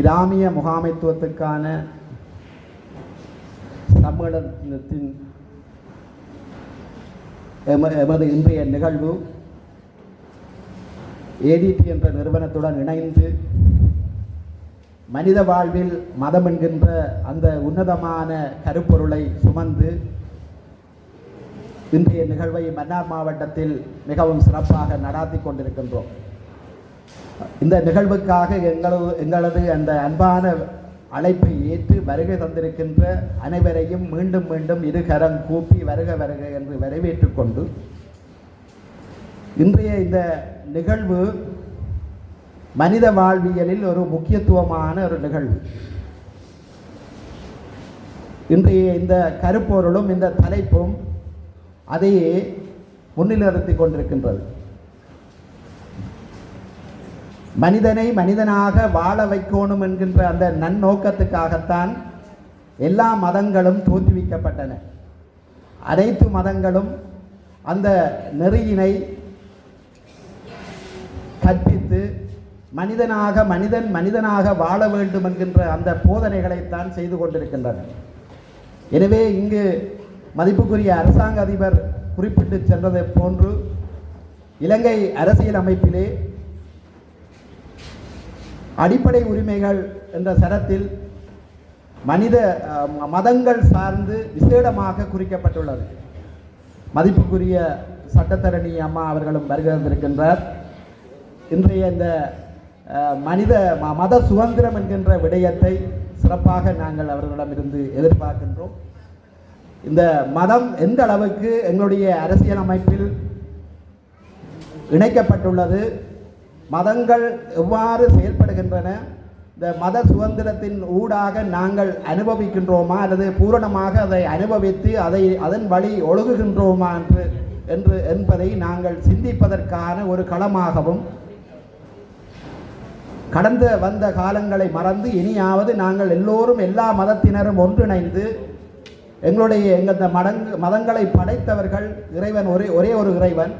கிராமிய முகாமைத்துவத்துக்கான சம்மேளனத்தின் எம- எமது இன்றைய நிகழ்வு ஏடிடி என்ற நிறுவனத்துடன் இணைந்து மனித வாழ்வில் மதம் என்கின்ற அந்த உன்னதமான கருப்பொருளை சுமந்து இன்றைய நிகழ்வை மன்னார் மாவட்டத்தில் மிகவும் சிறப்பாக நடாத்தி கொண்டிருக்கின்றோம். இந்த நிகழ்வுக்காக எங்களது எங்களது அந்த அன்பான அழைப்பை ஏற்று வருகை தந்திருக்கின்ற அனைவரையும் மீண்டும் மீண்டும் இரு கரம் கூப்பி வருக வருக என்று வரவேற்று கொண்டு இன்றைய இந்த நிகழ்வு மனித வாழ்வியலில் ஒரு முக்கியத்துவமான ஒரு நிகழ்வு. இன்றைய இந்த கருப்பொருளும் இந்த தலைப்பும் அதையே முன்னிலைநிறுத்தி கொண்டிருக்கின்றது. மனிதனை மனிதனாக வாழ வைக்கணும் என்கின்ற அந்த நன்னோக்கத்துக்காகத்தான் எல்லா மதங்களும் தோற்றுவிக்கப்பட்டன. அனைத்து மதங்களும் அந்த நெறியினை கற்பித்து மனிதனாக மனிதன் மனிதனாக வாழ வேண்டும் என்கின்ற அந்த போதனைகளைத்தான் செய்து கொண்டிருக்கின்றன. எனவே இங்கு மதிப்புக்குரிய அரசாங்க அதிபர் குறிப்பிட்டு சென்றதை போன்று இலங்கை அரசியல் அமைப்பிலே அடிப்படை உரிமைகள் என்ற சரத்தில் மனித மதங்கள் சார்ந்து விசேடமாக குறிக்கப்பட்டுள்ளது. மதிப்புக்குரிய சட்டத்தரணி அம்மா அவர்களும் வருகை வந்திருக்கின்றார் இன்றைய இந்த மனித ம- மத சுதந்திரம் என்கின்ற விடயத்தை சிறப்பாக நாங்கள் அவர்களிடமிருந்து எதிர்பார்க்கின்றோம். இந்த மதம் எந்த அளவுக்கு எங்களுடைய அரசியல் அமைப்பில் இணைக்கப்பட்டுள்ளது மதங்கள் எவ்வாறு செயல்படுகின்றன? இந்த மத சுதந்திரத்தின் ஊடாக நாங்கள் அனுபவிக்கின்றோமா? அல்லது பூரணமாக அதை அனுபவித்து அதை அதன் வழி ஒழுகுகின்றோமா என்று என்று என்பதை நாங்கள் சிந்திப்பதற்கான ஒரு களமாகவும் கடந்த வந்த காலங்களை மறந்து இனியாவது நாங்கள் எல்லோரும் எல்லா மதத்தினரும் ஒன்றிணைந்து எங்களுடைய எங்கள் மடங்கு மதங்களை படைத்தவர்கள் இறைவன் ஒரே ஒரே ஒரு இறைவன்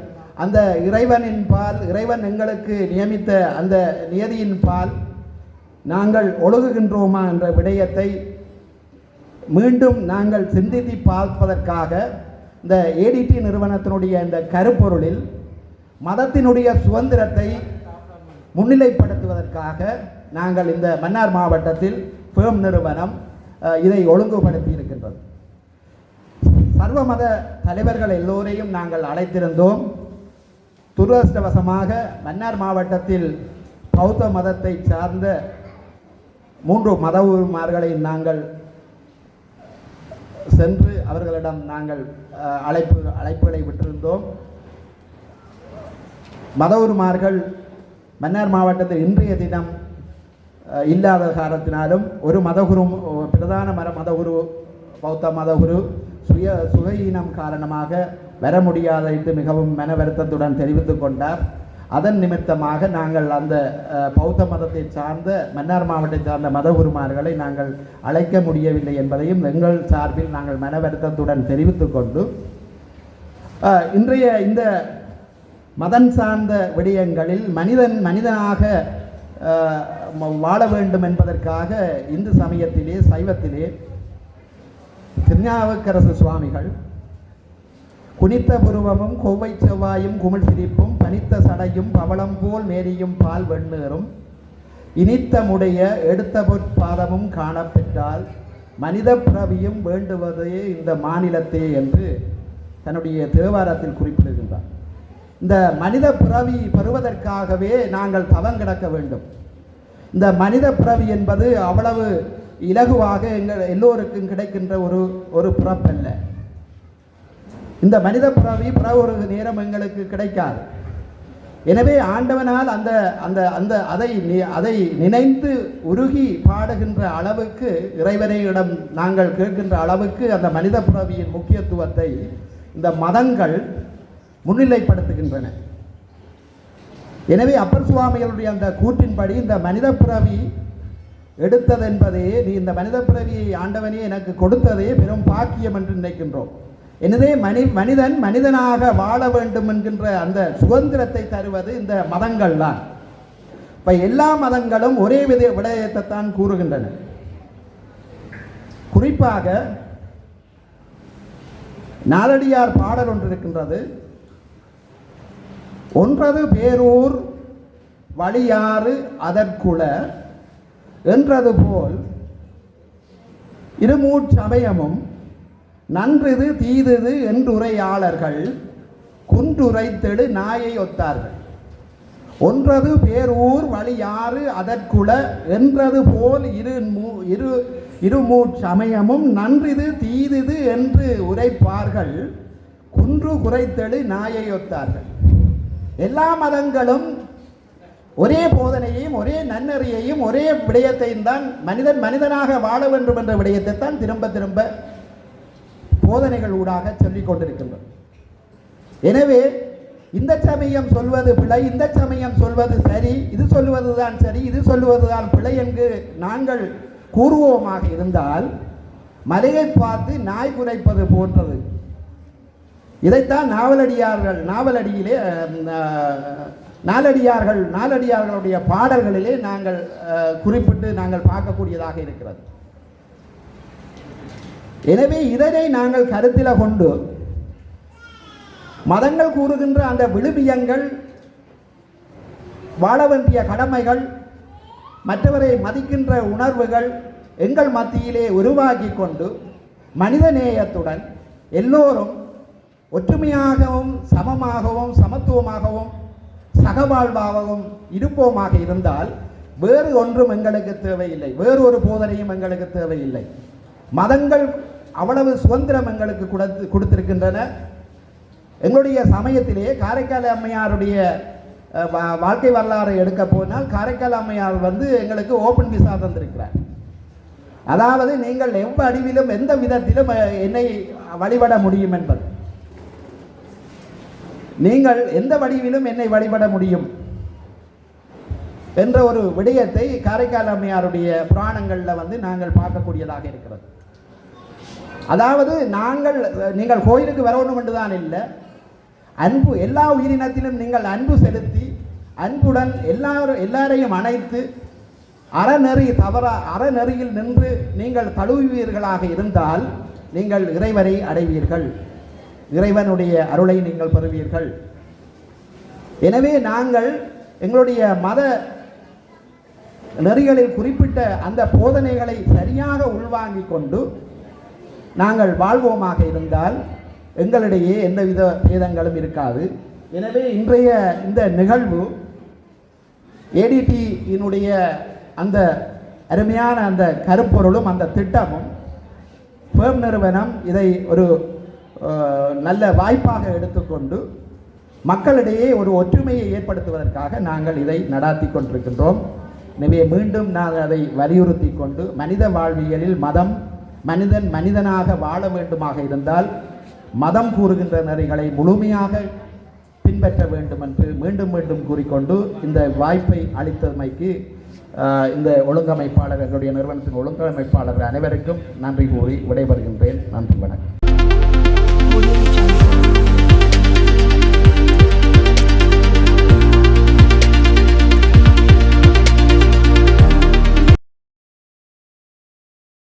அந்த இறைவனின் பால் இறைவன் எங்களுக்கு நியமித்த அந்த நியதியின் பால் நாங்கள் ஒழுகுகின்றோமா என்ற விடயத்தை மீண்டும் நாங்கள் சிந்தித்து பார்ப்பதற்காக இந்த ஏடிடி நிறுவனத்தினுடைய இந்த கருப்பொருளில் மதத்தினுடைய சுதந்திரத்தை முன்னிலைப்படுத்துவதற்காக நாங்கள் இந்த மன்னார் மாவட்டத்தில் ஃபேம் நிறுவனம் இதை ஒழுங்குபடுத்தி இருக்கின்றது. சர்வ மத தலைவர்கள் எல்லோரையும் நாங்கள் அழைத்திருந்தோம். துரதிருஷ்டவசமாக மன்னார் மாவட்டத்தில் பௌத்த மதத்தை சார்ந்த மூன்று மத நாங்கள் சென்று அவர்களிடம் நாங்கள் அழைப்பு அழைப்புகளை விட்டிருந்தோம். மத மன்னார் மாவட்டத்தில் இன்றைய தினம் இல்லாத காரணத்தினாலும் ஒரு மதகுரு பிரதான மர மதகுரு பௌத்த மதகுரு சுய சுகையினம் காரணமாக வர முடியாத என்று மிகவும் மன வருத்தத்துடன் தெரிவித்து கொண்டார். அதன் நிமித்தமாக நாங்கள் அந்த பௌத்த மதத்தை சார்ந்த மன்னார் மாவட்டத்தை சார்ந்த மத குருமார்களை நாங்கள் அழைக்க முடியவில்லை என்பதையும் எங்கள் சார்பில் நாங்கள் மன வருத்தத்துடன் தெரிவித்து கொண்டு இன்றைய இந்த மதம் சார்ந்த விடயங்களில் மனிதன் மனிதனாக வாழ வேண்டும் என்பதற்காக இந்து சமயத்திலே சைவத்திலே திருஞாவுக்கரசு சுவாமிகள் குனித்த புருவமும் கோவை செவ்வாயும் குமிழ் சிரிப்பும் பனித்த சடையும் பவளம் போல் மேரியும் பால் வெண்ணேறும் இனித்த முடைய எடுத்த பொற்பாதமும் காணப்பெற்றால் மனித பிறவியும் வேண்டுவதே இந்த மாநிலத்தே என்று தன்னுடைய தேவாரத்தில் குறிப்பிடுகின்றார். இந்த மனித பிறவி பெறுவதற்காகவே நாங்கள் தவம் கிடக்க வேண்டும். இந்த மனித பிறவி என்பது அவ்வளவு இலகுவாக எங்கள் எல்லோருக்கும் கிடைக்கின்ற ஒரு ஒரு பிறப்பல்ல. இந்த மனித பிறவி பிற ஒரு நேரம் எங்களுக்கு கிடைக்காது. எனவே ஆண்டவனால் அந்த அந்த அந்த அதை நி- அதை நினைந்து உருகி பாடுகின்ற அளவுக்கு இறைவனையிடம் நாங்கள் கேட்கின்ற அளவுக்கு அந்த மனித பிறவியின் முக்கியத்துவத்தை இந்த மதங்கள் முன்னிலைப்படுத்துகின்றன. எனவே அப்பர் சுவாமிகளுடைய அந்த கூற்றின்படி இந்த மனித பிறவி எடுத்ததென்பதே நீ இந்த மனித பிறவியை ஆண்டவனே எனக்கு கொடுத்ததே பெரும் பாக்கியம் என்று நினைக்கின்றோம். எனவே மனி மனிதன் மனிதனாக வாழ வேண்டும் என்கின்ற அந்த சுதந்திரத்தை தருவது இந்த மதங்கள் தான். இப்போ எல்லா மதங்களும் ஒரே வித விடயத்தை தான் கூறுகின்றன. குறிப்பாக நாலடியார் பாடல் ஒன்று இருக்கின்றது. ஒன்றது பேரூர் வழியாறு அதற்குல என்றது போல் இருமூச்சமயமும் நன்றிது தீதுது என்றுரையாளர்கள் குன்றுரைத்தெடு நாயை ஒத்தார்கள். ஒன்றது பேரூர் வழியாறு அதற்குல என்றது போல் இரு மூ- இரு இருமூச்சமயமும் நன்றிது தீதிது என்று உரைப்பார்கள் குன்று குறைத்தெடு நாயை ஒத்தார்கள். எல்லா மதங்களும் ஒரே போதனையையும் ஒரே நன்னறியையும் ஒரே விடயத்தையும் தான் மனிதன் மனிதனாக வாழ வேண்டும் என்ற விடயத்தை தான் திரும்ப திரும்ப போதனைகள் ஊடாக சொல்லிக் கொண்டிருக்கின்றோம். எனவே இந்த சமயம் சொல்வது பிழை இந்த சமயம் சொல்வது சரி இது சொல்வதுதான் சரி இது சொல்லுவதுதான் பிழை என்று நாங்கள் கூறுவோமாக இருந்தால் மலையை பார்த்து நாய் குறைப்பது போன்றது. இதைத்தான் நாவலடியார்கள் நாவலடியிலே நாலடியார்கள் நாலடியார்களுடைய பாடல்களிலே நாங்கள் குறிப்பிட்டு நாங்கள் பார்க்கக்கூடியதாக இருக்கிறது. எனவே இதனை நாங்கள் கருத்தில் கொண்டு மதங்கள் கூறுகின்ற அந்த விழுமியங்கள் வாழ வேண்டிய கடமைகள் மற்றவரை மதிக்கின்ற உணர்வுகள் எங்கள் மத்தியிலே உருவாக்கி கொண்டு மனிதநேயத்துடன் எல்லோரும் ஒற்றுமையாகவும் சமமாகவும் சமத்துவமாகவும் சகவாழ்வாகவும் இருப்போமாக இருந்தால் வேறு ஒன்றும் எங்களுக்கு தேவையில்லை. வேறு ஒரு போதனையும் எங்களுக்கு தேவையில்லை. மதங்கள் அவ்வளவு சுதந்திரம் எங்களுக்கு கொடுத்து கொடுத்திருக்கின்றன. எங்களுடைய சமயத்திலே காரைக்கால் அம்மையாருடைய வா- வாழ்க்கை வரலாறை எடுக்க போனால் காரைக்கால் அம்மையார் வந்து எங்களுக்கு ஓப்பன் விசா தந்திருக்கிறார். அதாவது நீங்கள் எவ்வடிவிலும் எந்த விதத்திலும் என்னை வழிபட முடியும் என்பது. நீங்கள் எந்த வடிவிலும் என்னை வழிபட முடியும் என்ற ஒரு விடயத்தை காரைக்கால் அம்மையாருடைய புராணங்களில் வந்து நாங்கள் பார்க்கக்கூடியதாக இருக்கிறது. அதாவது நாங்கள் நீங்கள் கோயிலுக்கு வரணும் என்று தான் இல்லை. அன்பு எல்லா உயிரினத்திலும் நீங்கள் அன்பு செலுத்தி அன்புடன் எல்லாரும் எல்லாரையும் அணைத்து அறநெறி தவற அறநெறியில் நின்று நீங்கள் தழுவுவீர்களாக இருந்தால் நீங்கள் இறைவரை அடைவீர்கள். இறைவனுடைய அருளை நீங்கள் பெறுவீர்கள். எனவே நாங்கள் எங்களுடைய மத நெறிகளில் குறிப்பிட்ட அந்த போதனைகளை சரியாக உள்வாங்கிக் கொண்டு நாங்கள் வாழ்வோமாக இருந்தால் எங்களிடையே எந்தவித பேதங்களும் இருக்காது. எனவே இன்றைய இந்த நிகழ்வு ஏடிடியினுடைய அந்த அருமையான அந்த கருப்பொருளும் அந்த திட்டமும் ஃபேம் நிறுவனம் இதை ஒரு நல்ல வாய்ப்பாக எடுத்துக்கொண்டு மக்களிடையே ஒரு ஒற்றுமையை ஏற்படுத்துவதற்காக நாங்கள் இதை நடாத்தி கொண்டிருக்கின்றோம். எனவே மீண்டும் நான் அதை வலியுறுத்தி கொண்டு மனித வாழ்வியலில் மதம் மனிதன் மனிதனாக வாழ வேண்டுமாக இருந்தால் மதம் கூறுகின்ற நெறிகளை முழுமையாக பின்பற்ற வேண்டும் என்று மீண்டும் மீண்டும் கூறிக்கொண்டு இந்த வாய்ப்பை அளித்தமைக்கு இந்த ஒழுங்கமைப்பாளர் எங்களுடைய நிறுவனத்தின் ஒழுங்கமைப்பாளர் அனைவருக்கும் நன்றி கூறி விடைபெறுகின்றேன். நன்றி வணக்கம்.